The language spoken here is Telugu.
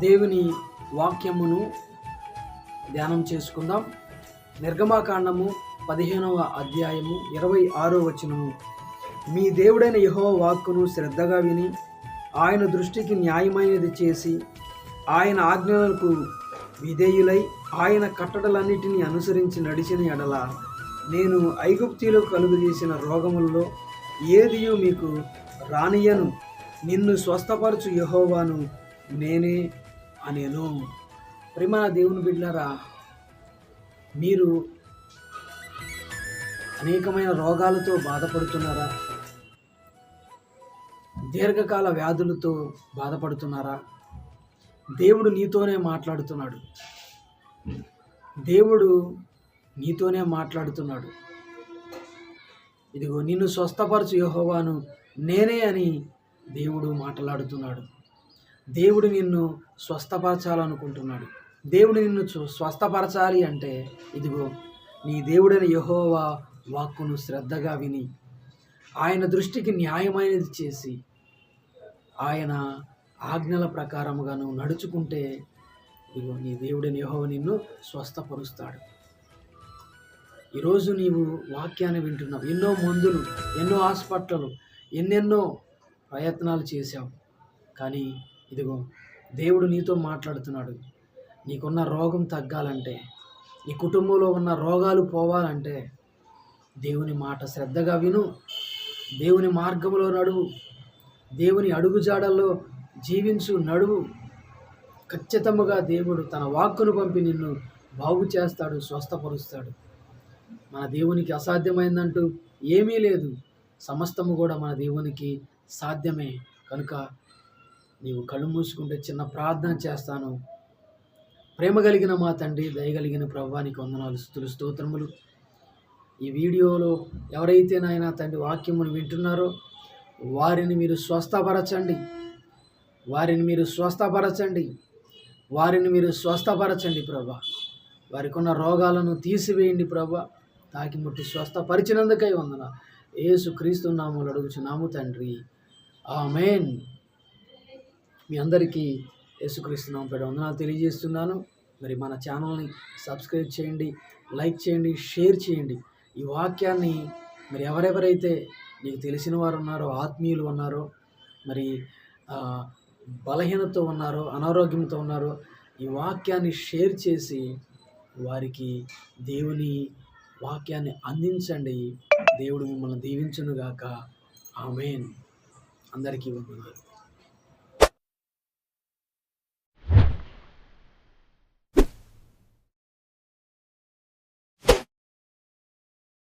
దేవుని వాక్యమును ధ్యానం చేసుకుందాం. నిర్గమాకాండము పదిహేనవ అధ్యాయము ఇరవై ఆరో వచనము. మీ దేవుడైన యహో వాక్కును శ్రద్ధగా విని ఆయన దృష్టికి న్యాయమైనది చేసి ఆయన ఆజ్ఞలకు విధేయులై ఆయన కట్టడలన్నిటిని అనుసరించి నడిచిన ఎడల నేను ఐగుప్తిలో కలుగజేసిన రోగములలో ఏదియు మీకు రానియను నిన్ను స్వస్థపరచు యహోవాను నేనే అనేను. ప్రేమ దేవుని బిడ్డరా మీరు అనేకమైన రోగాలతో బాధపడుతున్నారా? దీర్ఘకాల వ్యాధులతో బాధపడుతున్నారా? దేవుడు నీతోనే మాట్లాడుతున్నాడు. దేవుడు నీతోనే మాట్లాడుతున్నాడు. ఇదిగో నిన్ను స్వస్థపరచు యహోవాను నేనే అని దేవుడు మాట్లాడుతున్నాడు. దేవుడు నిన్ను స్వస్థపరచాలనుకుంటున్నాడు. దేవుడు నిన్ను స్వస్థపరచాలి అంటే ఇదిగో నీ దేవుడైన యహోవా వాక్కును శ్రద్ధగా విని ఆయన దృష్టికి న్యాయమైనది చేసి ఆయన ఆజ్ఞల ప్రకారముగా నువ్వు నడుచుకుంటే ఇదిగో నీ దేవుడైన యహోవ నిన్ను స్వస్థపరుస్తాడు. ఈరోజు నీవు వాక్యాన్ని వింటున్నావు. ఎన్నో మందులు ఎన్నో హాస్పిటల్ ఎన్నెన్నో ప్రయత్నాలు చేశావు. కానీ ఇదిగో దేవుడు నీతో మాట్లాడుతున్నాడు. నీకున్న రోగం తగ్గాలంటే నీ కుటుంబంలో ఉన్న రోగాలు పోవాలంటే దేవుని మాట శ్రద్ధగా విను. దేవుని మార్గంలో నడువు దేవుని అడుగుజాడల్లో జీవించు నడువు ఖచ్చితముగా దేవుడు తన వాక్కును పంపి నిన్ను బాగు చేస్తాడు స్వస్థపరుస్తాడు. మన దేవునికి అసాధ్యమైందంటూ ఏమీ లేదు. సమస్తము కూడా మన దేవునికి సాధ్యమే. కనుక నీవు కళ్ళు మూసుకుంటే చిన్న ప్రార్థన చేస్తాను. ప్రేమ కలిగిన మా తండ్రి దయగలిగిన ప్రభానికి వందనాలు స్థుతులు స్తోత్రములు. ఈ వీడియోలో ఎవరైతే నాయన తండ్రి వాక్యమును వింటున్నారో వారిని మీరు స్వస్థపరచండి. వారిని మీరు స్వస్థపరచండి. వారిని మీరు స్వస్థపరచండి ప్రభా వారికి ఉన్న రోగాలను తీసివేయండి ప్రభా తాకి ముట్టి స్వస్థపరిచినందుకై వందన ఏసు క్రీస్తు నామములు అడుగుచున్నాము తండ్రి. ఆమెన్. మీ అందరికీ యేసుక్రీస్తు నామం వందనాలు తెలియజేస్తున్నాను. మరి మన ఛానల్ని సబ్స్క్రైబ్ చేయండి లైక్ చేయండి షేర్ చేయండి. ఈ వాక్యాన్ని మరి ఎవరెవరైతే నీకు తెలిసిన వారు ఉన్నారో ఆత్మీయులు ఉన్నారో మరి బలహీనతో ఉన్నారో అనారోగ్యంతో ఉన్నారో ఈ వాక్యాన్ని షేర్ చేసి వారికి దేవుని వాక్యాన్ని అందించండి. దేవుడు మిమ్మల్ని దీవించునుగాక. ఆమెన్. అందరికీ వందనాలు.